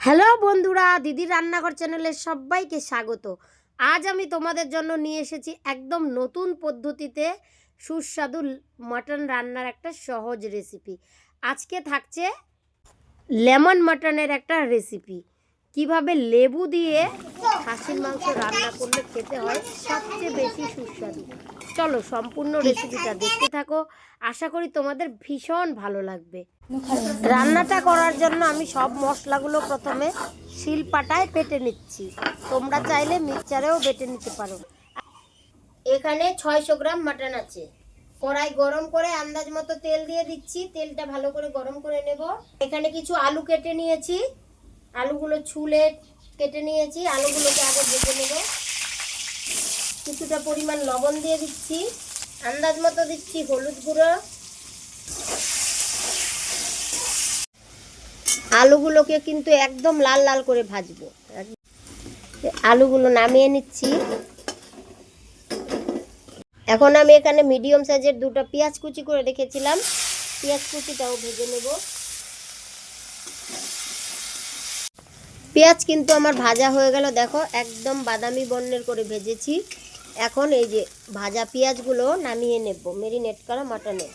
Hello বন্ধুরা দিদি রান্নাঘর চ্যানেলের সবাইকে স্বাগত। আজ আমি তোমাদের জন্য নিয়ে এসেছি একদম নতুন পদ্ধতিতে সুস্বাদু মাটন রান্নার একটা সহজ রেসিপি আজকে থাকছে লেমন মাটনের একটা রেসিপি কীভাবে লেবু দিয়ে খাসির মাংস রান্না করলে খেতে হয় সবচেয়ে বেশি সুস্বাদু। চলো সম্পূর্ণ রেসিপিটা দেখতে থাকো। আশা করি তোমাদের ভীষণ ভালো লাগবে। রান্নাটা করার জন্য আমি সব মশলাগুলো প্রথমে শিলপাটায় বেটে নিচ্ছি। তোমরা চাইলে মিক্সচারেও বেটে নিতে পারো। এখানে ছয়শো গ্রাম মাটন আছে। কড়াই গরম করে আন্দাজ মতো তেল দিয়ে দিচ্ছি। তেলটা ভালো করে গরম করে নেব। এখানে কিছু আলু কেটে নিয়েছি। আলুগুলো ছুলে কেটে নিয়েছি। আলুগুলোকে আগে ভেজে নেব। কিছুটা পরিমাণ লবণ দিয়ে দিচ্ছি। আন্দাজ মতো দিচ্ছি হলুদ গুঁড়ো। আলুগুলোকে কিন্তু একদম লাল লাল করে ভাজবো। আলুগুলো নামিয়ে নিচ্ছি। এখন আমি এখানে মিডিয়াম সাইজের দুটো পেঁয়াজ কুচি করে রেখেছিলাম। পেঁয়াজ কুচিটাও ভেজে নেব। পেঁয়াজ কিন্তু আমার ভাজা হয়ে গেল। দেখো, একদম বাদামি বর্ণের করে ভেজেছি। এখন এই যে ভাজা পেঁয়াজগুলো নামিয়ে নেব মেরিনেট করা মাটনে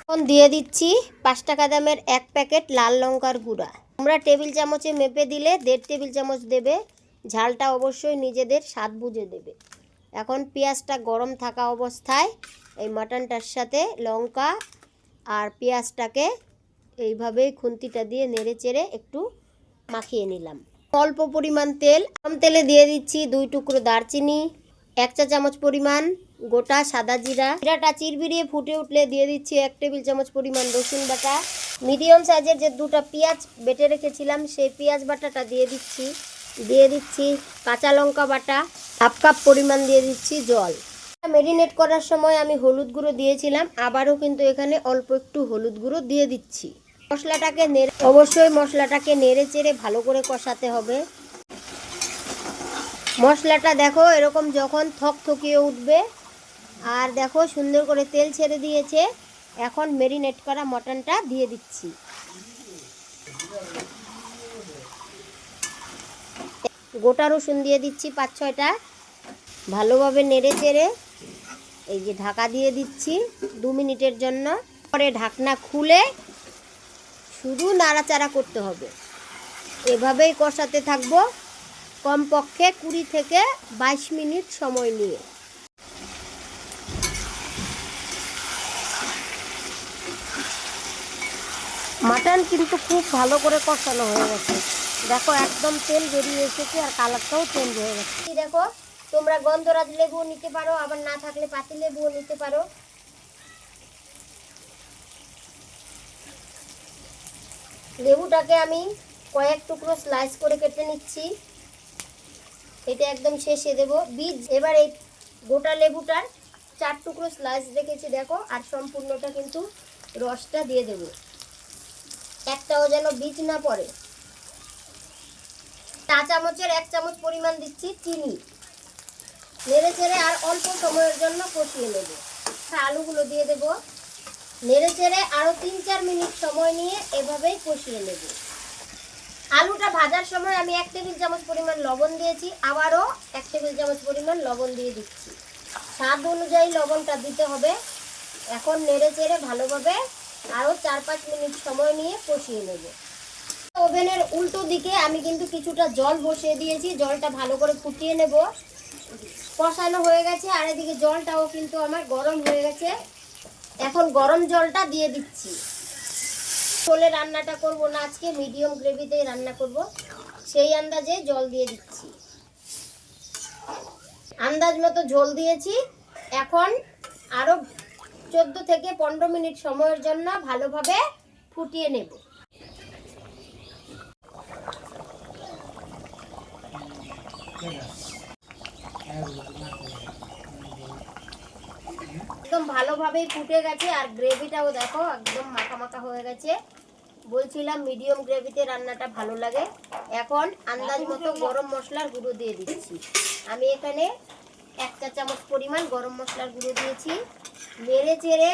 এখন দিয়ে দিচ্ছি পাঁচ টাকা দামের এক প্যাকেট লাল লঙ্কার গুঁড়া। তোমরা টেবিল চামচে মেপে দিলে দেড় টেবিল চামচ দেবে। ঝালটা অবশ্যই নিজেদের স্বাদ বুঝে দেবে। এখন পেঁয়াজটা গরম থাকা অবস্থায় এই মাটনটার সাথে লঙ্কা আর পেঁয়াজটাকে এইভাবেই খুন্তিটা দিয়ে নেড়ে চেড়ে একটু মাখিয়ে নিলাম। অল্প পরিমাণ তেল, কম তেলে দিয়ে দিচ্ছি দুই টুকরো দারচিনি, এক চা চামচ পরিমাণ গোটা সাদা জিরা। জিরাটা চিরবিরিয়ে ফুটে উঠলে দিয়ে দিচ্ছি এক টেবিল চামচ পরিমাণ রসুন বাটা। মিডিয়াম সাইজের যে দুটো পেঁয়াজ বেটে রেখেছিলাম, সেই পেঁয়াজ বাটাটা দিয়ে দিচ্ছি। দিয়ে দিচ্ছি কাঁচা লঙ্কা বাটা, হাফ কাপ পরিমাণ দিয়ে দিচ্ছি জল। মেরিনেট করার সময় আমি হলুদ গুঁড়ো দিয়েছিলাম, আবারও কিন্তু এখানে অল্প একটু হলুদ গুঁড়ো দিয়ে দিচ্ছি। মশলাটাকে নেড়ে অবশ্যই মশলাটাকে নেড়ে চেড়ে ভালো করে কষাতে হবে। মশলাটা দেখো এরকম যখন থক থকিয়ে উঠবে। আর দেখো সুন্দর করে তেল ছেড়ে দিয়েছে। এখন মেরিনেট করা মটনটা দিয়ে দিচ্ছি। গোটা রসুন দিয়ে দিচ্ছি পাঁচ ছয়টা। ভালোভাবে নেড়ে চেড়ে এই যে ঢাকা দিয়ে দিচ্ছি দু মিনিটের জন্য। পরে ঢাকনা খুলে শুধু নাড়াচাড়া করতে হবে। এভাবেই কষাতে থাকব কমপক্ষে কুড়ি থেকে বাইশ মিনিট সময় নিয়ে। মাটন কিন্তু খুব ভালো করে কষানো হয়ে গেছে। দেখো, একদম তেল বেরিয়ে এসেছে আর কালারটাও চেঞ্জ হয়ে গেছে। দেখো, তোমরা গন্ধরাজ লেবু নিতে পারো, আবার না থাকলে পাতি লেবুও নিতে পারো। লেবুটাকে আমি কয়েক টুকরো স্লাইস করে কেটে নিচ্ছি। এটা একদম শেষে দেব। বীজ, এবার এই গোটা লেবুটার চার টুকরো স্লাইস রেখেছি দেখো, আর সম্পূর্ণটা কিন্তু রসটা দিয়ে দেব। একটাও যেন বীজ না পড়ে। চা চামচের এক চামচ পরিমাণ দিচ্ছি চিনি। নেড়ে চেড়ে আর অল্প সময়ের জন্য কষিয়ে নেব। আলুগুলো দিয়ে দেব। নেড়ে চেড়ে আরও তিন চার মিনিট সময় নিয়ে এভাবেই কষিয়ে নেব। আলুটা ভাজার সময় আমি এক টেবিল চামচ পরিমাণ লবণ দিয়েছি, আবারও এক টেবিল চামচ পরিমাণ লবণ দিয়ে দিচ্ছি। স্বাদ অনুযায়ী লবণটা দিতে হবে। এখন নেড়ে চেড়ে ভালোভাবে আরও চার পাঁচ মিনিট সময় নিয়ে কষিয়ে নেব। ওভেনের উল্টো দিকে আমি কিন্তু কিছুটা জল বসিয়ে দিয়েছি, জলটা ভালো করে ফুটিয়ে নেব। কষানো হয়ে গেছে, আর এদিকে জলটাও কিন্তু আমার গরম হয়ে গেছে। এখন গরম জলটা দিয়ে দিচ্ছি। ঝোলে রান্নাটা করব না আজকে মিডিয়াম গ্রেভিতেই রান্না করব। সেই আন্দাজে জল দিয়ে দিচ্ছি। আন্দাজ মতো ঝোল দিয়েছি। এখন আরও চোদ্দ থেকে পনেরো মিনিট সময়ের জন্য ভালোভাবে ফুটিয়ে নেব। একদম ভালোভাবেই ফুটে গেছে আর গ্রেভিটাও দেখো একদম মাখা মাখা হয়ে গেছে। বলছিলাম মিডিয়াম গ্রেভিতে রান্নাটা ভালো লাগে। এখন আন্দাজ মতো গরম মশলার গুঁড়ো দিয়ে দিচ্ছি। আমি এখানে এক চা চামচ পরিমাণ গরম মশলার গুঁড়ো দিয়েছি। নেড়ে চেড়ে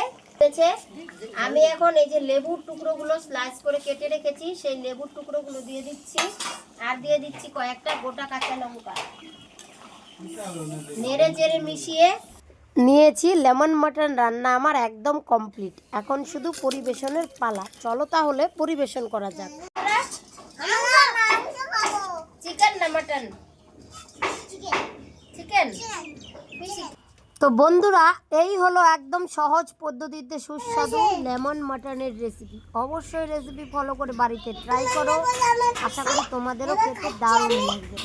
আমি এখন এই যে লেবুর টুকরোগুলো স্লাইস করে কেটে রেখেছি সেই লেবুর টুকরোগুলো দিয়ে দিচ্ছি। আর দিয়ে দিচ্ছি কয়েকটা গোটা কাঁচা লঙ্কা। নেড়ে চেড়ে মিশিয়ে নিয়েছি লেমন মাটন রান্না আমার একদম কমপ্লিট। এখন শুধু পরিবেশনের পালা। চলো তাহলে পরিবেশন করা যাক। চিকেন না মাটন চিকেন তো বন্ধুরা এই হলো একদম সহজ পদ্ধতিতে সুস্বাদু লেমন মাটনের রেসিপি অবশ্যই রেসিপি ফলো করে বাড়িতে ট্রাই করো। আশা করি তোমাদেরও খেতে দারুণ লাগবে।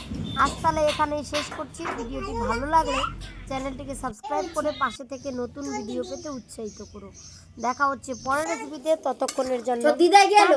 আজ তাহলে এখানেই শেষ করছি। ভিডিওটি ভালো লাগলে চ্যানেলটিকে সাবস্ক্রাইব করে পাশে থেকে নতুন ভিডিও পেতে উৎসাহিত করো। দেখা হচ্ছে পরের রেসিপিতে ততক্ষণের জন্য দিদা গেল।